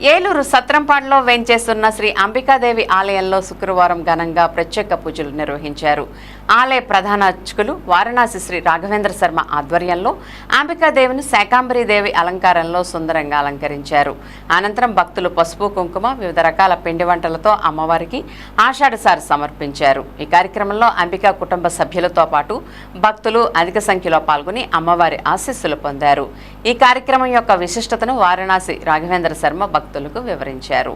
ఏలూరు సత్రంపాడులో వేంచేస్తున్న శ్రీ అంబికాదేవి ఆలయంలో శుక్రవారం ఘనంగా ప్రత్యేక పూజలు నిర్వహించారు. ఆలయ ప్రధాన అర్చకులు వారణాసి శ్రీ రాఘవేంద్ర శర్మ ఆధ్వర్యంలో అంబికాదేవిని శాకాంబరీదేవి అలంకారంలో సుందరంగా అలంకరించారు. అనంతరం భక్తులు పసుపు కుంకుమ వివిధ రకాల పిండి వంటలతో అమ్మవారికి ఆషాఢసారి సమర్పించారు. ఈ కార్యక్రమంలో అంబికా కుటుంబ సభ్యులతో పాటు భక్తులు అధిక సంఖ్యలో పాల్గొని అమ్మవారి ఆశీస్సులు పొందారు. ఈ కార్యక్రమం యొక్క విశిష్టతను వారణాసి రాఘవేంద్ర శర్మ భక్తులకు వివరించారు.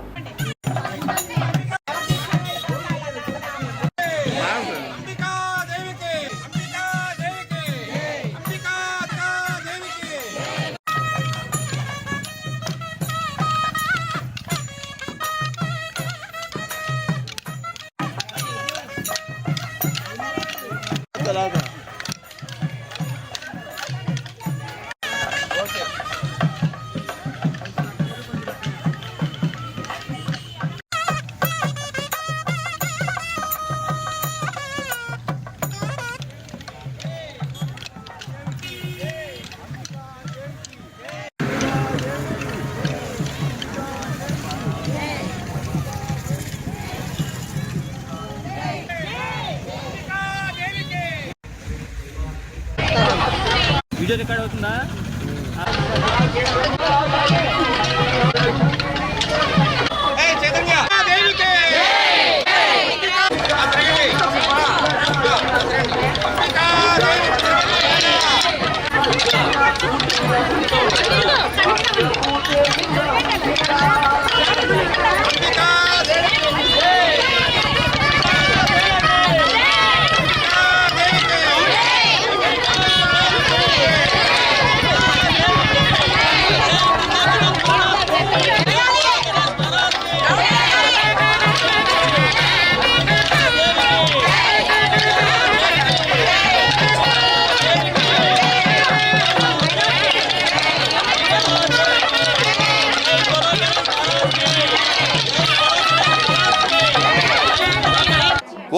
వీడియో రికార్డ్ అవుతుందా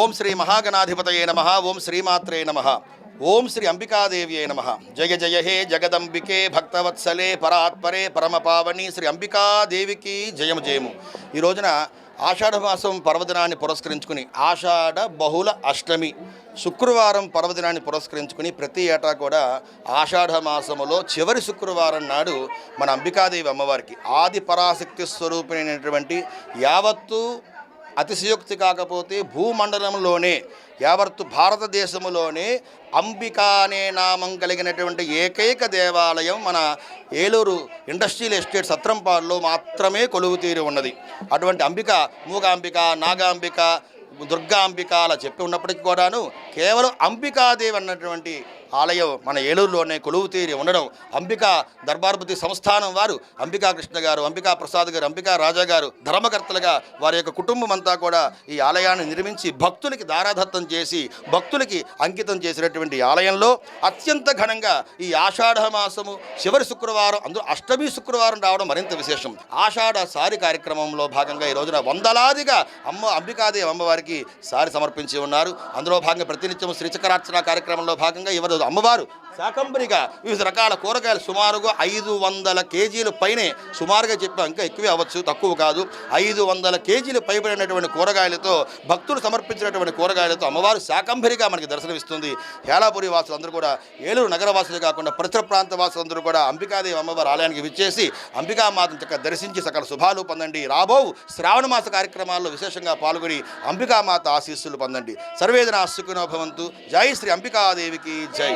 ఓం శ్రీ మహాగణాధిపతయే నమ ఓం శ్రీమాత్రే నమ ఓం శ్రీ అంబికాదేవ్యే నమ. జయ జయ హే జగదంబికే భక్తవత్సలే పరాత్పరే పరమపావని శ్రీ అంబికాదేవికి జయము జయము. ఈ రోజున ఆషాఢమాసం పర్వదినాన్ని పురస్కరించుకుని ఆషాఢ బహుళ అష్టమి శుక్రవారం పర్వదినాన్ని పురస్కరించుకుని ప్రతి ఏటా కూడా ఆషాఢ మాసములో చివరి శుక్రవారం నాడు మన అంబికాదేవి అమ్మవారికి ఆది పరాశక్తి స్వరూపిణైనటువంటి యావత్తు అతిశయోక్తి కాకపోతే భూమండలంలోనే యావత్తు భారతదేశంలోనే అంబిక అనే నామం కలిగినటువంటి ఏకైక దేవాలయం మన ఏలూరు ఇండస్ట్రియల్ ఎస్టేట్ సత్రంపాడులో మాత్రమే కొలువు తీరి ఉన్నది. అటువంటి అంబిక మూగాంబిక నాగాంబిక దుర్గాంబిక అలా చెప్పి ఉన్నప్పటికీ కూడాను కేవలం అంబికాదేవి అన్నటువంటి ఆలయం మన ఏలూరులోనే కొలువు తీరి ఉండడం అంబికా దర్బార్పతి సంస్థానం వారు. అంబికా కృష్ణ గారు అంబికా ప్రసాద్ గారు అంబికా రాజా గారు ధర్మకర్తలుగా వారి యొక్క కుటుంబం అంతా కూడా ఈ ఆలయాన్ని నిర్మించి భక్తులకి దారాదత్తం చేసి భక్తులకి అంకితం చేసినటువంటి ఆలయంలో అత్యంత ఘనంగా ఈ ఆషాఢ మాసము చివరి శుక్రవారం అందులో అష్టమి శుక్రవారం రావడం మరింత విశేషం. ఆషాఢ సారి కార్యక్రమంలో భాగంగా ఈ రోజున వందలాదిగా అమ్మ అంబికాదేవి అమ్మవారికి సారి సమర్పించి ఉన్నారు. అందులో భాగంగా ప్రతినిత్యం శ్రీచక్రార్చన కార్యక్రమంలో భాగంగా ఎవరు అమ్మవారు శాకంబరిగా వివిధ రకాల కూరగాయలు సుమారుగా ఐదు వందల కేజీలు పైనే సుమారుగా చెప్పాం. ఇంకా ఎక్కువే అవ్వచ్చు తక్కువ కాదు. ఐదు వందల కేజీలు పైబడినటువంటి కూరగాయలతో భక్తులు సమర్పించినటువంటి కూరగాయలతో అమ్మవారు శాకంబరిగా మనకి దర్శనమిస్తుంది. హేళాపురి వాసులందరూ కూడా ఏలూరు నగరవాసులు కాకుండా పరిసర ప్రాంత వాసులందరూ కూడా అంబికాదేవి అమ్మవారి ఆలయానికి విచ్చేసి అంబికామాతను చక్కగా దర్శించి సకల శుభాలు పొందండి. రాబో శ్రావణ మాస కార్యక్రమాల్లో విశేషంగా పాల్గొని అంబికామాత ఆశీస్సులు పొందండి. సర్వేదన ఆశుకునో భవంతు. జై శ్రీ అంబికాదేవికి జై.